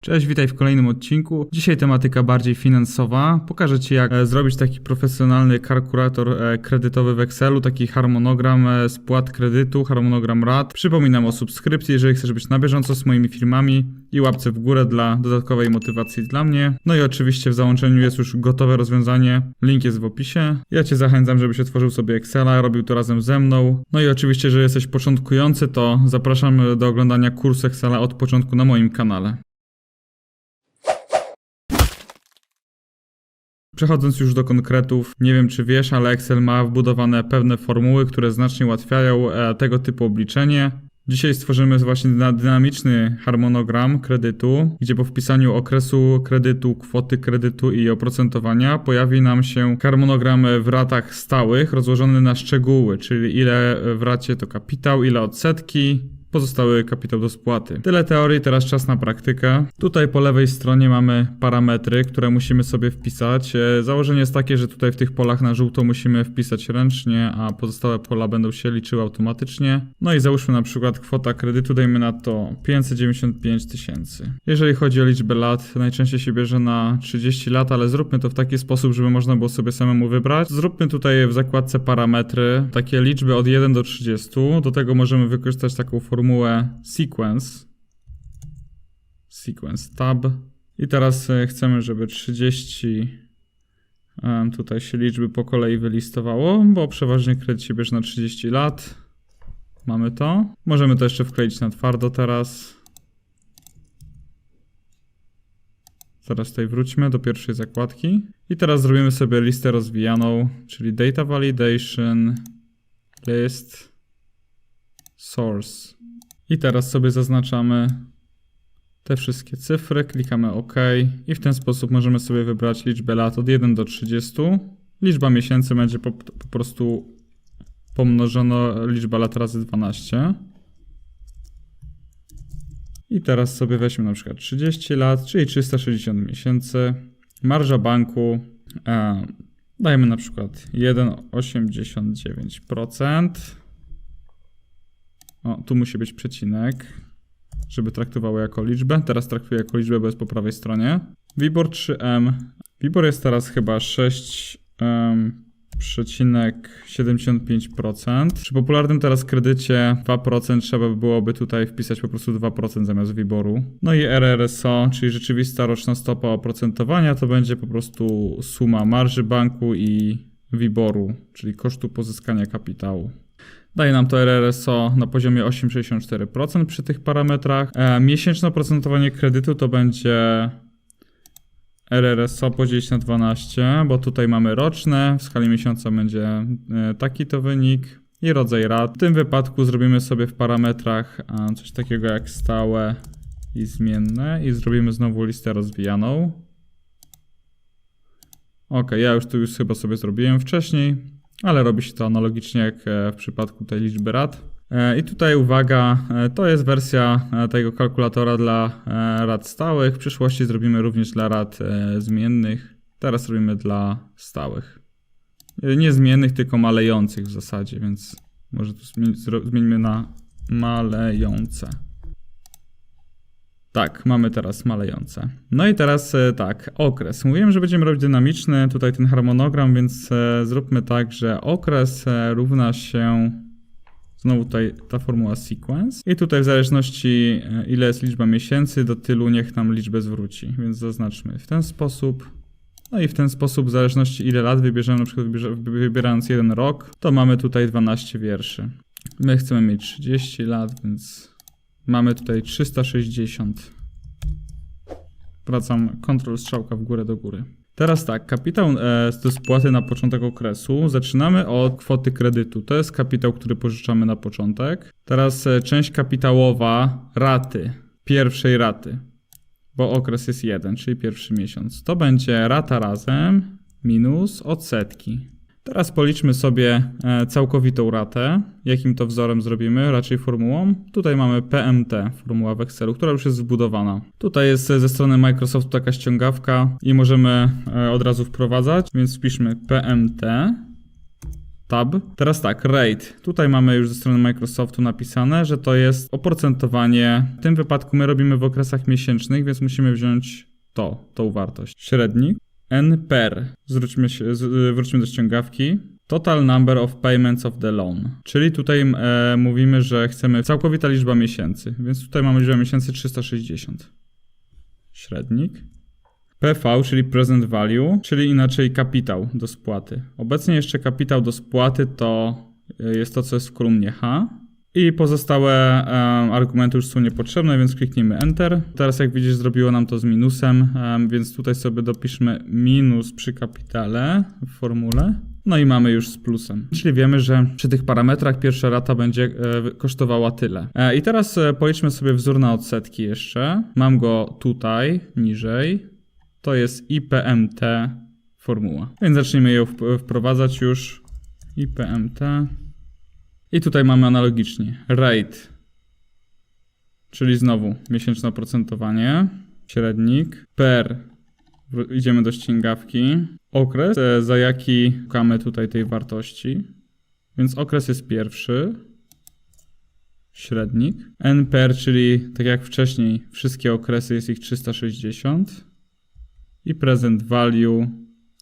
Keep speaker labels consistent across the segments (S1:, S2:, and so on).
S1: Cześć, witaj w kolejnym odcinku. Dzisiaj tematyka bardziej finansowa. Pokażę Ci, jak e, zrobić taki profesjonalny kalkulator e, kredytowy w Excelu, taki harmonogram e, spłat kredytu, harmonogram rat. Przypominam o subskrypcji, jeżeli chcesz być na bieżąco z moimi filmami i łapce w górę dla dodatkowej motywacji dla mnie. No i oczywiście w załączeniu jest już gotowe rozwiązanie. Link jest w opisie. Ja Cię zachęcam, żebyś otworzył sobie Excela, robił to razem ze mną. No i oczywiście, że jesteś początkujący, to zapraszam do oglądania kursu Excela od początku na moim kanale. Przechodząc już do konkretów, nie wiem czy wiesz, ale Excel ma wbudowane pewne formuły, które znacznie ułatwiają e, tego typu obliczenie. Dzisiaj stworzymy właśnie dyna- dynamiczny harmonogram kredytu, gdzie po wpisaniu okresu kredytu, kwoty kredytu i oprocentowania pojawi nam się harmonogram w ratach stałych rozłożony na szczegóły, czyli ile w racie to kapitał, ile odsetki, pozostały kapitał do spłaty. Tyle teorii, teraz czas na praktykę. Tutaj po lewej stronie mamy parametry, które musimy sobie wpisać. E, Założenie jest takie, że tutaj w tych polach na żółto musimy wpisać ręcznie, a pozostałe pola będą się liczyły automatycznie. No i załóżmy na przykład kwota kredytu, dajmy na to 595 tysięcy. Jeżeli chodzi o liczbę lat, najczęściej się bierze na 30 lat, ale zróbmy to w taki sposób, żeby można było sobie samemu wybrać. Zróbmy tutaj w zakładce parametry takie liczby od 1 do 30. Do tego możemy wykorzystać taką formułę sequence. Sequence tab. I teraz e, chcemy, żeby 30 em, tutaj się liczby po kolei wylistowało, bo przeważnie kredyt się bierze na 30 lat. Mamy to. Możemy to jeszcze wkleić na twardo teraz. Zaraz tutaj wróćmy do pierwszej zakładki. I teraz zrobimy sobie listę rozwijaną, czyli data validation, list, source. I teraz sobie zaznaczamy te wszystkie cyfry, klikamy OK i w ten sposób możemy sobie wybrać liczbę lat od 1 do 30. Liczba miesięcy będzie po, po prostu pomnożona liczba lat razy 12. I teraz sobie weźmy na przykład 30 lat, czyli 360 miesięcy. Marża banku e, dajmy na przykład 1,89%. O, tu musi być przecinek, żeby traktowało jako liczbę. Teraz traktuję jako liczbę, bo jest po prawej stronie. WIBOR 3M. WIBOR jest teraz chyba 6, em, przecinek 75%. Przy popularnym teraz kredycie 2% trzeba by byłoby tutaj wpisać po prostu 2% zamiast WIBORu. No i RRSO, czyli rzeczywista roczna stopa oprocentowania, to będzie po prostu suma marży banku i WIBORu, czyli kosztu pozyskania kapitału. Daje nam to RRSO na poziomie 8,64% przy tych parametrach. E, miesięczne oprocentowanie kredytu to będzie RRSO podzielić na 12, bo tutaj mamy roczne, w skali miesiąca będzie e, taki to wynik i rodzaj rat. W tym wypadku zrobimy sobie w parametrach coś takiego jak stałe i zmienne i zrobimy znowu listę rozwijaną. Ok, ja już tu już chyba sobie zrobiłem wcześniej, ale robi się to analogicznie jak e, w przypadku tej liczby rat. E, I tutaj uwaga, e, to jest wersja tego kalkulatora dla rad stałych. W przyszłości zrobimy również dla rad zmiennych. Teraz robimy dla stałych. Nie zmiennych, tylko malejących w zasadzie, więc może tu zmieni- zro- zmieńmy na malejące. Tak, mamy teraz malejące. No i teraz e, tak, okres. Mówiłem, że będziemy robić dynamiczny tutaj ten harmonogram, więc e, zróbmy tak, że okres e, równa się znowu tutaj ta formuła sequence i tutaj w zależności ile jest liczba miesięcy, do tylu niech nam liczbę zwróci. Więc zaznaczmy w ten sposób. No i w ten sposób, w zależności ile lat wybierzemy, na przykład wybierając jeden rok, to mamy tutaj 12 wierszy. My chcemy mieć 30 lat, więc mamy tutaj 360. Wracam, kontrol strzałka w górę do góry. Teraz tak, kapitał e, do spłaty na początek okresu. Zaczynamy od kwoty kredytu. To jest kapitał, który pożyczamy na początek. Teraz e, część kapitałowa raty, pierwszej raty, bo okres jest jeden, czyli pierwszy miesiąc. To będzie rata razem minus odsetki. Teraz policzmy sobie e, całkowitą ratę. Jakim to wzorem zrobimy? Raczej formułą. Tutaj mamy PMT, formuła w Excelu, która już jest wbudowana. Tutaj jest ze strony Microsoftu taka ściągawka i możemy e, od razu wprowadzać, więc wpiszmy PMT tab. Teraz tak, rate. Tutaj mamy już ze strony Microsoftu napisane, że to jest oprocentowanie. W tym wypadku my robimy w okresach miesięcznych, więc musimy wziąć to, tą wartość. Średnik. N per. Zwróćmy się, z, wróćmy do ściągawki. Total number of payments of the loan. Czyli tutaj e, mówimy, że chcemy całkowita liczba miesięcy, więc tutaj mamy liczbę miesięcy 360. Średnik. PV, czyli present value, czyli inaczej kapitał do spłaty. Obecnie jeszcze kapitał do spłaty to y, jest to, co jest w kolumnie H. I pozostałe argumenty już są niepotrzebne, więc kliknijmy Enter. Teraz jak widzisz zrobiło nam to z minusem, em, więc tutaj sobie dopiszmy minus przy kapitale w formule. No i mamy już z plusem. Czyli wiemy, że przy tych parametrach pierwsza rata będzie e, kosztowała tyle. E, I teraz e, policzmy sobie wzór na odsetki jeszcze. Mam go tutaj, niżej. To jest IPMT formuła. Więc zacznijmy ją wp- wprowadzać już. IPMT. I tutaj mamy analogicznie rate, czyli znowu miesięczne oprocentowanie, średnik, per, idziemy do ściągawki, okres, e, za jaki szukamy tutaj tej wartości. Więc okres jest pierwszy, średnik, n per, czyli tak jak wcześniej, wszystkie okresy jest ich 360 i present value,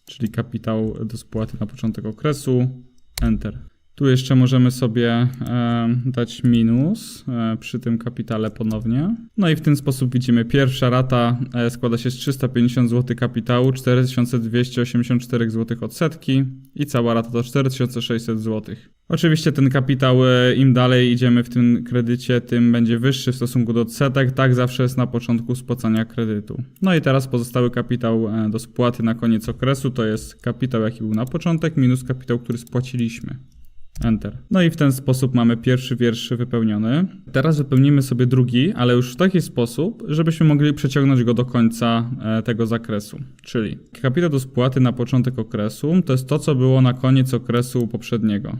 S1: czyli kapitał do spłaty na początek okresu, enter. Tu jeszcze możemy sobie e, dać minus e, przy tym kapitale ponownie. No i w ten sposób widzimy, pierwsza rata e, składa się z 350 zł kapitału, 4284 zł odsetki i cała rata to 4600 zł. Oczywiście ten kapitał, im dalej idziemy w tym kredycie, tym będzie wyższy w stosunku do odsetek. Tak zawsze jest na początku spłacania kredytu. No i teraz pozostały kapitał do spłaty na koniec okresu to jest kapitał, jaki był na początek, minus kapitał, który spłaciliśmy. Enter. No i w ten sposób mamy pierwszy wiersz wypełniony. Teraz wypełnimy sobie drugi, ale już w taki sposób, żebyśmy mogli przeciągnąć go do końca e, tego zakresu. Czyli kapitał do spłaty na początek okresu to jest to, co było na koniec okresu poprzedniego.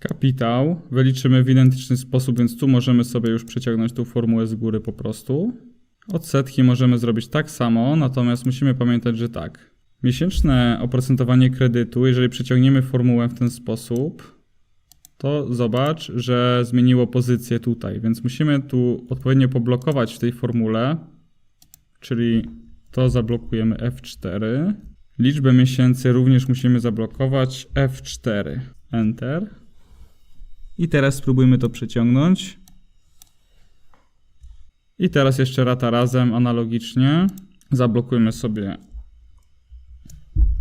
S1: Kapitał wyliczymy w identyczny sposób, więc tu możemy sobie już przeciągnąć tą formułę z góry po prostu. Odsetki możemy zrobić tak samo, natomiast musimy pamiętać, że tak. Miesięczne oprocentowanie kredytu, jeżeli przeciągniemy formułę w ten sposób, to zobacz, że zmieniło pozycję tutaj, więc musimy tu odpowiednio poblokować w tej formule, czyli to zablokujemy F4. Liczbę miesięcy również musimy zablokować F4. Enter. I teraz spróbujmy to przeciągnąć. I teraz jeszcze rata razem analogicznie. Zablokujmy sobie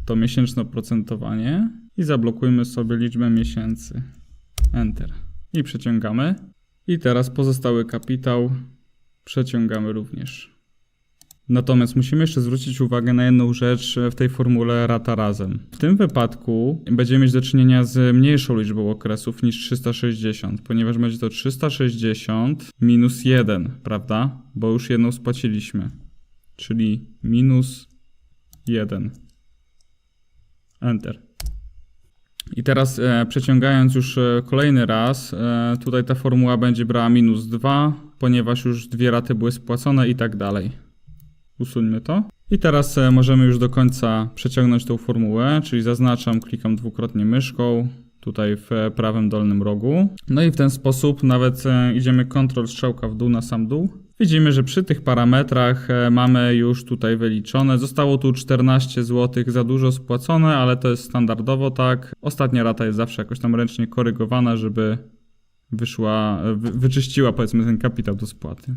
S1: to miesięczne oprocentowanie i zablokujmy sobie liczbę miesięcy. Enter. I przeciągamy. I teraz pozostały kapitał przeciągamy również. Natomiast musimy jeszcze zwrócić uwagę na jedną rzecz w tej formule rata razem. W tym wypadku będziemy mieć do czynienia z mniejszą liczbą okresów niż 360, ponieważ będzie to 360 minus 1, prawda? Bo już jedną spłaciliśmy. Czyli minus 1. Enter. I teraz e, przeciągając już e, kolejny raz, e, tutaj ta formuła będzie brała minus 2, ponieważ już dwie raty były spłacone i tak dalej. Usuńmy to. I teraz e, możemy już do końca przeciągnąć tą formułę, czyli zaznaczam, klikam dwukrotnie myszką, tutaj w e, prawym dolnym rogu. No i w ten sposób nawet e, idziemy Ctrl strzałka w dół na sam dół. Widzimy, że przy tych parametrach e, mamy już tutaj wyliczone. Zostało tu 14 zł za dużo spłacone, ale to jest standardowo tak. Ostatnia rata jest zawsze jakoś tam ręcznie korygowana, żeby wyszła, e, wy, wyczyściła powiedzmy ten kapitał do spłaty.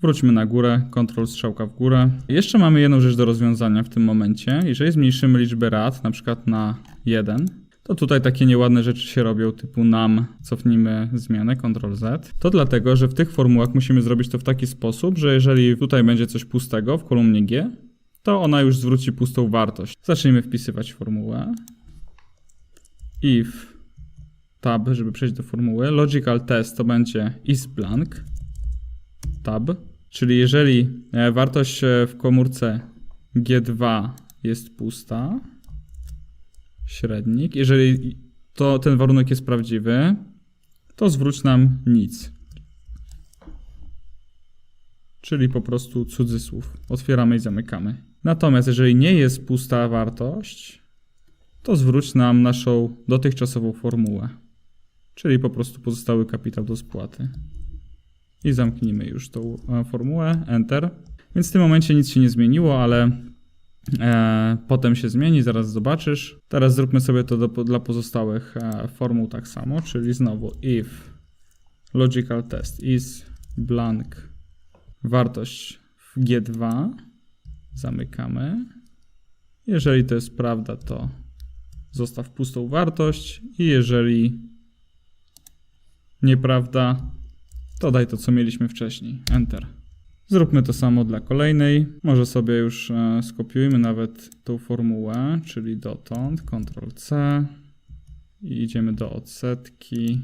S1: Wróćmy na górę, Ctrl strzałka w górę. Jeszcze mamy jedną rzecz do rozwiązania w tym momencie. Jeżeli zmniejszymy liczbę rat, na przykład na 1, to tutaj takie nieładne rzeczy się robią, typu nam cofnijmy zmianę, Ctrl Z. To dlatego, że w tych formułach musimy zrobić to w taki sposób, że jeżeli tutaj będzie coś pustego w kolumnie G, to ona już zwróci pustą wartość. Zacznijmy wpisywać formułę. If tab, żeby przejść do formuły. Logical test to będzie is blank tab, czyli jeżeli e, wartość e, w komórce G2 jest pusta, średnik, jeżeli to ten warunek jest prawdziwy, to zwróć nam nic. Czyli po prostu cudzysłów. Otwieramy i zamykamy. Natomiast jeżeli nie jest pusta wartość, to zwróć nam naszą dotychczasową formułę, czyli po prostu pozostały kapitał do spłaty. I zamknijmy już tą e, formułę, Enter. Więc w tym momencie nic się nie zmieniło, ale potem się zmieni, zaraz zobaczysz. Teraz zróbmy sobie to do, dla pozostałych e, formuł tak samo, czyli znowu if logical test is blank wartość w G2 zamykamy. Jeżeli to jest prawda, to zostaw pustą wartość i jeżeli nieprawda, to daj to, co mieliśmy wcześniej. Enter. Zróbmy to samo dla kolejnej. Może sobie już e, skopiujmy nawet tą formułę, czyli dotąd, Ctrl C i idziemy do odsetki.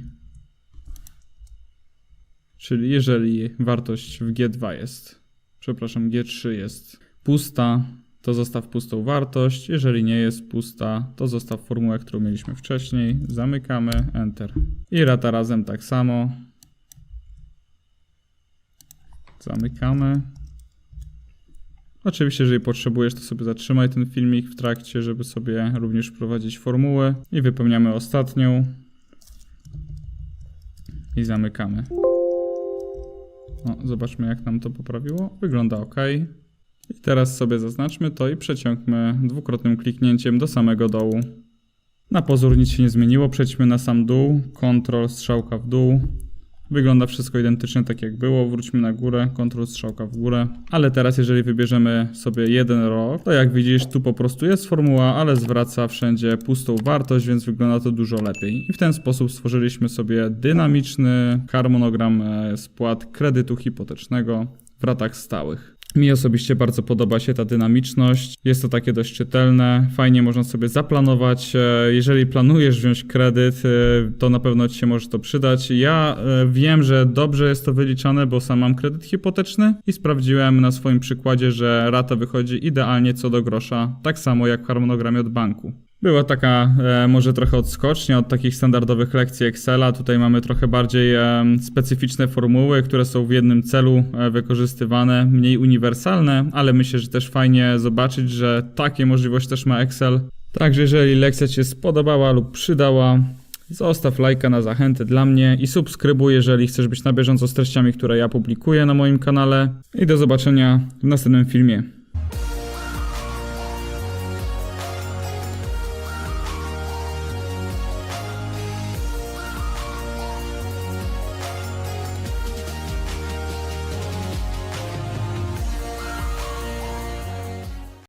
S1: Czyli jeżeli wartość w G2 jest, przepraszam, G3 jest pusta, to zostaw pustą wartość. Jeżeli nie jest pusta, to zostaw formułę, którą mieliśmy wcześniej. Zamykamy, Enter. I rata razem tak samo. Zamykamy. Oczywiście, jeżeli potrzebujesz, to sobie zatrzymaj ten filmik w trakcie, żeby sobie również wprowadzić formułę. I wypełniamy ostatnią. I zamykamy. No, zobaczmy, jak nam to poprawiło. Wygląda ok. I teraz sobie zaznaczmy to i przeciągmy dwukrotnym kliknięciem do samego dołu. Na pozór nic się nie zmieniło. Przejdźmy na sam dół. Ctrl, strzałka w dół. Wygląda wszystko identycznie tak jak było. Wróćmy na górę, Ctrl strzałka w górę. Ale teraz jeżeli wybierzemy sobie jeden rok, to jak widzisz tu po prostu jest formuła, ale zwraca wszędzie pustą wartość, więc wygląda to dużo lepiej. I w ten sposób stworzyliśmy sobie dynamiczny harmonogram e, spłat kredytu hipotecznego w ratach stałych. Mi osobiście bardzo podoba się ta dynamiczność. Jest to takie dość czytelne, fajnie można sobie zaplanować. E, Jeżeli planujesz wziąć kredyt, e, to na pewno ci się może to przydać. Ja e, wiem, że dobrze jest to wyliczane, bo sam mam kredyt hipoteczny i sprawdziłem na swoim przykładzie, że rata wychodzi idealnie co do grosza, tak samo jak w harmonogramie od banku. Była taka e, może trochę odskocznia od takich standardowych lekcji Excela. Tutaj mamy trochę bardziej e, specyficzne formuły, które są w jednym celu e, wykorzystywane, mniej uniwersalne, ale myślę, że też fajnie zobaczyć, że takie możliwości też ma Excel. Także jeżeli lekcja Ci się spodobała lub przydała, zostaw lajka na zachętę dla mnie i subskrybuj, jeżeli chcesz być na bieżąco z treściami, które ja publikuję na moim kanale. I do zobaczenia w następnym filmie.